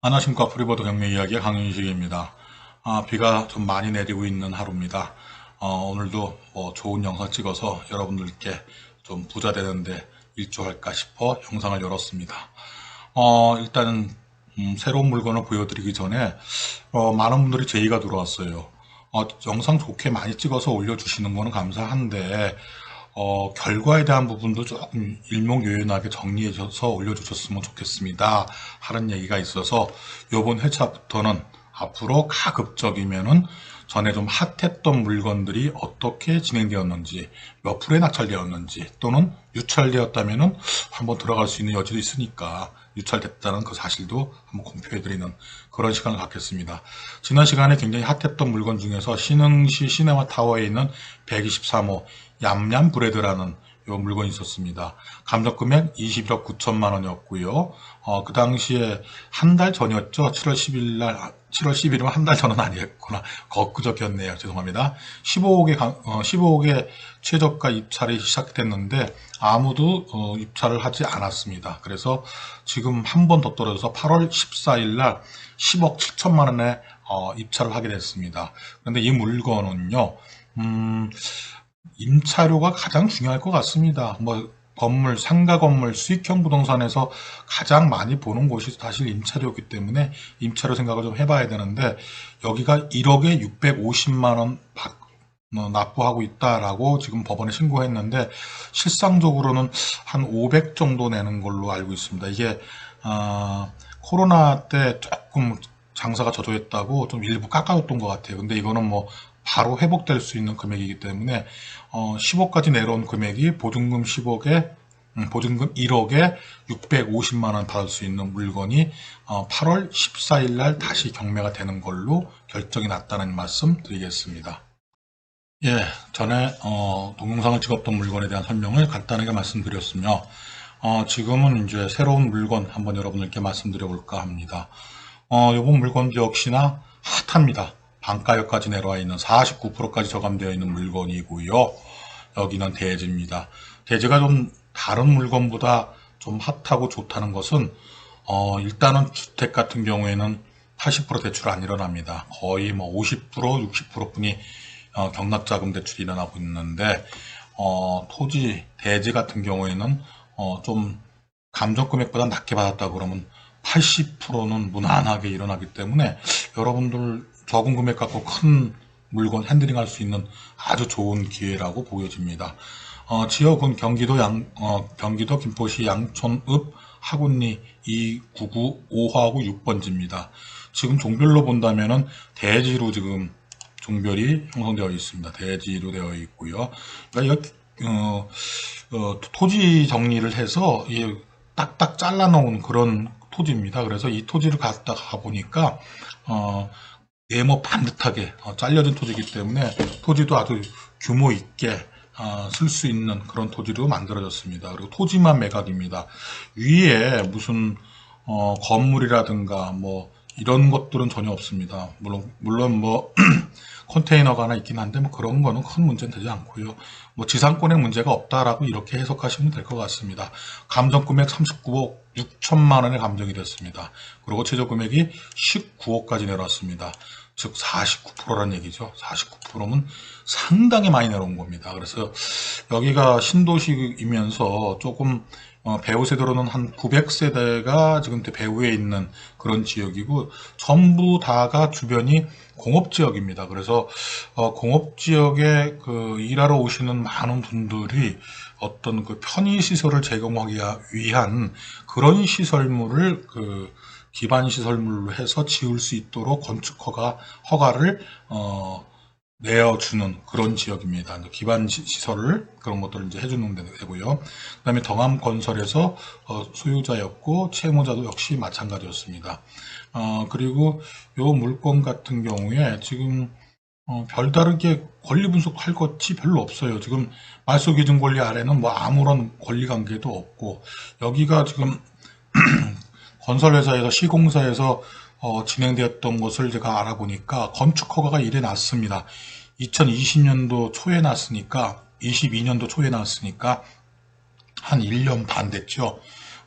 안녕하십니까 프리버드 경매 이야기의 강윤식입니다. 아, 비가 좀 많이 내리고 있는 하루입니다. 어, 오늘도 뭐 좋은 영상 찍어서 여러분들께 좀 부자 되는데 일조할까 싶어 영상을 열었습니다. 어, 일단 음, 새로운 물건을 보여드리기 전에 어, 많은 분들이 제의가 들어왔어요. 어, 영상 좋게 많이 찍어서 올려주시는 거는 감사한데 어, 결과에 대한 부분도 조금 일목요연하게 정리해서 올려주셨으면 좋겠습니다. 하는 얘기가 있어서 요번 회차부터는 앞으로 가급적이면은 전에 좀 핫했던 물건들이 어떻게 진행되었는지, 몇 프로에 낙찰되었는지, 또는 유찰되었다면은 한번 들어갈 수 있는 여지도 있으니까 유찰됐다는 그 사실도 한번 공표해드리는 그런 시간을 갖겠습니다. 지난 시간에 굉장히 핫했던 물건 중에서 신흥시 시네마 타워에 있는 123호 얌얌 브레드라는 요 물건이 있었습니다. 감정 금액 21억 9천만 원이었고요. 어, 그 당시에 한 달 전이었죠. 7월 10일 날, 7월 10일이면 한 달 전은 아니었구나. 거꾸저겼네요. 죄송합니다. 15억의, 강- 어, 15억의 최저가 입찰이 시작됐는데 아무도 어, 입찰을 하지 않았습니다. 그래서 지금 한 번 더 떨어져서 8월 14일 날 10억 7천만 원에 어, 입찰을 하게 됐습니다. 그런데 이 물건은요, 음, 임차료가 가장 중요할 것 같습니다. 뭐 건물, 상가 건물, 수익형 부동산에서 가장 많이 보는 곳이 사실 임차료이기 때문에 임차료 생각을 좀 해봐야 되는데 여기가 1억에 650만 원 받- 어, 납부하고 있다라고 지금 법원에 신고했는데 실상적으로는 한 500 정도 내는 걸로 알고 있습니다. 이게 아, 코로나 때 조금 장사가 저조했다고 좀 일부 깎아줬던 것 같아요. 근데 이거는 뭐 바로 회복될 수 있는 금액이기 때문에 어, 10억까지 내려온 금액이 보증금 10억에 음, 보증금 1억에 650만 원 받을 수 있는 물건이 어, 8월 14일 날 다시 경매가 되는 걸로 결정이 났다는 말씀 드리겠습니다. 예, 전에 어, 동영상을 찍었던 물건에 대한 설명을 간단하게 말씀드렸으며 어, 지금은 이제 새로운 물건 한번 여러분들께 말씀드려 볼까 합니다. 어, 이번 물건도 역시나 핫합니다. 반가격까지 내려와 있는 49%까지 저감되어 있는 물건이고요. 여기는 대지입니다. 대지가 좀 다른 물건보다 좀 핫하고 좋다는 것은 어, 일단은 주택 같은 경우에는 80% 대출 안 일어납니다. 거의 뭐 50%, 60%뿐이 어, 경락자금 대출이 일어나고 있는데 어, 토지 대지 같은 경우에는 어, 좀 감정 금액보다 낮게 받았다 그러면 80%는 무난하게 일어나기 때문에 여러분들 적은 금액 갖고 큰 물건 핸들링 할 수 있는 아주 좋은 기회라고 보여집니다. 어, 지역은 경기도 양, 어, 경기도 김포시 양촌읍 하군리 299 5하고 6번지입니다. 지금 종별로 본다면은 대지로 지금 종별이 형성되어 있습니다. 대지로 되어 있고요. 그러니까 이거, 어, 어, 토지 정리를 해서 이 딱딱 잘라 놓은 그런 토지입니다. 그래서 이 토지를 갖다 가 보니까 어, 네모 반듯하게 어, 잘려진 토지이기 때문에 토지도 아주 규모 있게 어, 쓸수 있는 그런 토지로 만들어졌습니다. 그리고 토지만 매각입니다. 위에 무슨 어, 건물이라든가 뭐 이런 것들은 전혀 없습니다. 물론 물론 뭐 컨테이너가 하나 있긴 한데 뭐 그런 거는 큰 문제는 되지 않고요. 뭐 지상권의 문제가 없다라고 이렇게 해석하시면 될 것 같습니다. 감정 금액 39억 6천만 원의 감정이 됐습니다. 그리고 최저 금액이 19억까지 내려왔습니다. 즉 49%란 얘기죠. 49%면 상당히 많이 내려온 겁니다. 그래서 여기가 신도시이면서 조금 어, 배후 세대로는 한 900세대가 지금 배후에 있는 그런 지역이고 전부 다가 주변이 공업 지역입니다. 그래서 어, 공업 지역에 그 일하러 오시는 많은 분들이 어떤 그 편의 시설을 제공하기 위한 그런 시설물을 그 기반 시설물로 해서 지을 수 있도록 건축허가 허가를 어, 내어주는 그런 지역입니다. 기반 시- 시설을 그런 것들을 이제 해주는 데고요. 그다음에 덩암 건설에서 어, 소유자였고 채무자도 역시 마찬가지였습니다. 어, 그리고 요 물건 같은 경우에 지금 어, 별다르게 권리 분석할 것이 별로 없어요. 지금 말소 기준 권리 아래는 뭐 아무런 권리 관계도 없고 여기가 지금 건설회사에서 시공사에서 어, 진행되었던 것을 제가 알아보니까 건축 허가가 이래 났습니다. 2020년도 초에 났으니까 22년도 초에 났으니까 한 1년 반 됐죠.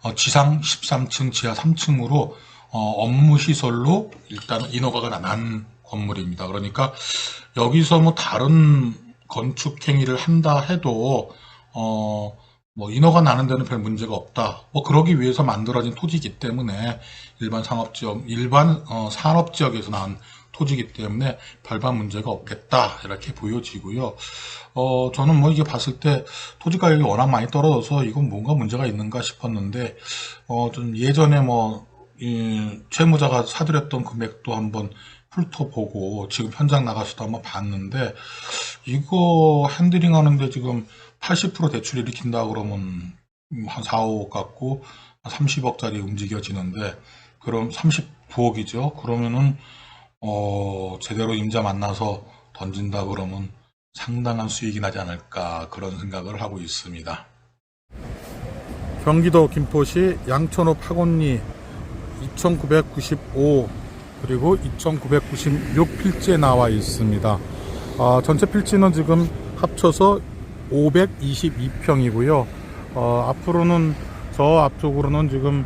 어, 지상 13층, 지하 3층으로 업무 시설로 일단 인허가가 난 건물입니다. 그러니까 여기서 뭐 다른 건축 행위를 한다 해도 어, 뭐 인허가 나는 데는 별 문제가 없다. 뭐 그러기 위해서 만들어진 토지이기 때문에 일반 상업지역, 일반 어, 산업지역에서 난 토지이기 때문에 별반 문제가 없겠다 이렇게 보여지고요. 어, 저는 뭐 이게 봤을 때 토지 가격이 워낙 많이 떨어져서 이건 뭔가 문제가 있는가 싶었는데 어, 좀 예전에 뭐 이, 채무자가 사들였던 금액도 한번 훑어보고 지금 현장 나가서도 한번 봤는데 이거 핸들링 하는데 지금 80% 대출 일으킨다 그러면 한 4, 5억 갖고 30억짜리 움직여지는데 그럼 39억이죠. 그러면은 어 제대로 임자 만나서 던진다 그러면 상당한 수익이 나지 않을까 그런 생각을 하고 있습니다. 경기도 김포시 양천호 파곤리 2995 그리고 2996 필지에 나와 있습니다. 아, 전체 필지는 지금 합쳐서 522평이고요. 어, 앞으로는 저 앞쪽으로는 지금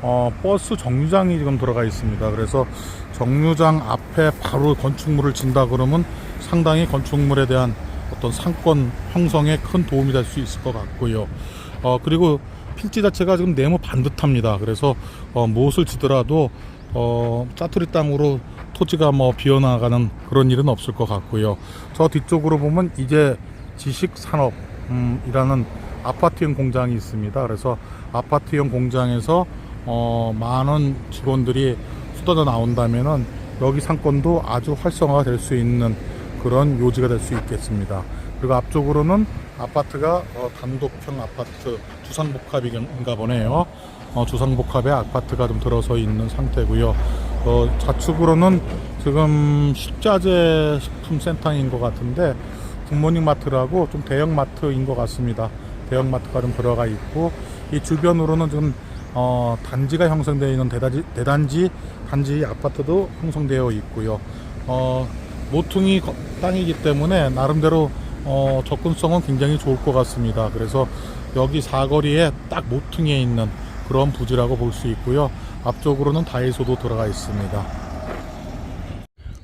어, 버스 정류장이 지금 들어가 있습니다. 그래서 정류장 앞에 바로 건축물을 진다 그러면 상당히 건축물에 대한 어떤 상권 형성에 큰 도움이 될 수 있을 것 같고요. 어, 그리고 필지 자체가 지금 네모 반듯합니다. 그래서 어, 무엇을 지더라도 어, 짜투리 땅으로 토지가 뭐 비어나가는 그런 일은 없을 것 같고요. 저 뒤쪽으로 보면 이제 지식산업이라는 아파트형 공장이 있습니다. 그래서 아파트형 공장에서 어, 많은 직원들이 쏟아져 나온다면은 여기 상권도 아주 활성화가 될수 있는 그런 요지가 될 수 있겠습니다. 그리고 앞쪽으로는 아파트가 어, 단독형 아파트 주상복합인가 보네요. 어, 주상복합의 아파트가 좀 들어서 있는 상태고요. 어, 좌측으로는 지금 식자재 식품 센터인 것 같은데 굿모닝 마트라고 좀 대형 마트인 것 같습니다. 대형 마트가 좀 들어가 있고 이 주변으로는 지금 어, 단지가 형성되어 있는 대단지, 대단지 단지 아파트도 형성되어 있고요. 어, 모퉁이 거- 땅이기 때문에 나름대로 어, 접근성은 굉장히 좋을 것 같습니다. 그래서 여기 사거리에 딱 모퉁이에 있는 그런 부지라고 볼 수 있고요. 앞쪽으로는 다이소도 들어가 있습니다.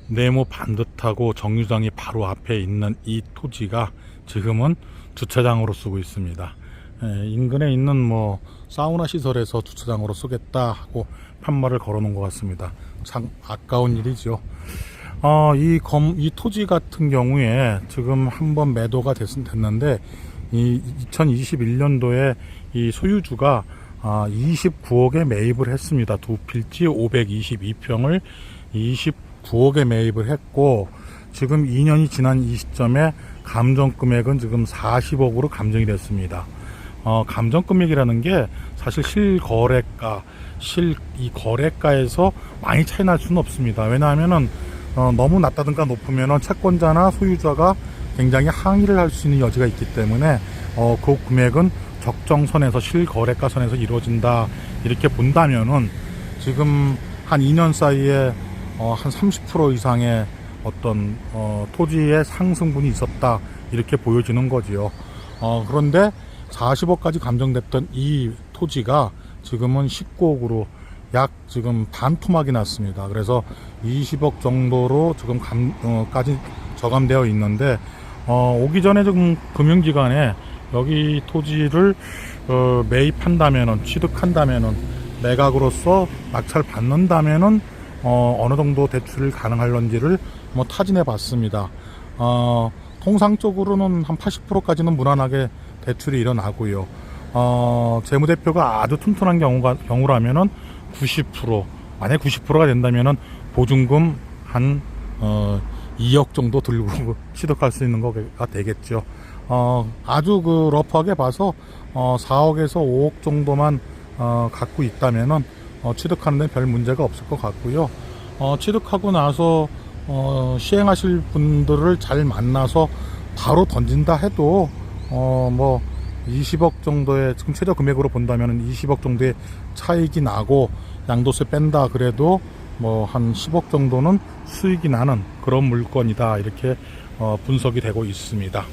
네모 반듯하고 정류장이 바로 앞에 있는 이 토지가 지금은 주차장으로 쓰고 있습니다. 예, 인근에 있는 뭐 사우나 시설에서 주차장으로 쓰겠다 하고 판말을 걸어놓은 것 같습니다. 참 아까운 일이죠. 어, 이 검, 이 토지 같은 경우에 지금 한번 매도가 됐, 됐는데 이 2021년도에 이 소유주가 아, 29억에 매입을 했습니다. 두 필지 522평을 29억에 매입을 했고 지금 2년이 지난 이 시점에 감정 금액은 지금 40억으로 감정이 됐습니다. 어, 감정 금액이라는 게 사실 실거래가, 실 이 거래가에서 많이 차이 날 수는 없습니다. 왜냐하면은 어, 너무 낮다든가 높으면은 채권자나 소유자가 굉장히 항의를 할 수 있는 여지가 있기 때문에 어, 그 금액은 적정선에서 실거래가 선에서 이루어진다 이렇게 본다면은 지금 한 2년 사이에 어, 한 30% 이상의 어떤 어, 토지의 상승분이 있었다 이렇게 보여지는 거지요. 어, 그런데 40억까지 감정됐던 이 토지가 지금은 19억으로 약 지금 반 토막이 났습니다. 그래서 20억 정도로 지금 감, 어, 까지 저감되어 있는데 어, 오기 전에 지금 금융기관에 여기 토지를 어, 매입한다면은 취득한다면은 매각으로서 낙찰 받는다면은 어, 어느 정도 대출을 가능할런지를 뭐 타진해 봤습니다. 어, 통상적으로는 한 80%까지는 무난하게 대출이 일어나고요. 어, 재무대표가 아주 튼튼한 경우가, 경우라면은 90% 만약 90%가 된다면은 보증금 한 어, 2억 정도 들고 취득할 수 있는 거가 되겠죠. 어, 아주 그 러프하게 봐서 어, 4억에서 5억 정도만 어, 갖고 있다면은 어, 취득하는 데 별 문제가 없을 것 같고요. 어, 취득하고 나서 어, 시행하실 분들을 잘 만나서 바로 던진다 해도 어, 뭐 20억 정도의 지금 최저 금액으로 본다면 20억 정도의 차익이 나고 양도세 뺀다 그래도 뭐 한 10억 정도는 수익이 나는 그런 물건이다 이렇게 어, 분석이 되고 있습니다.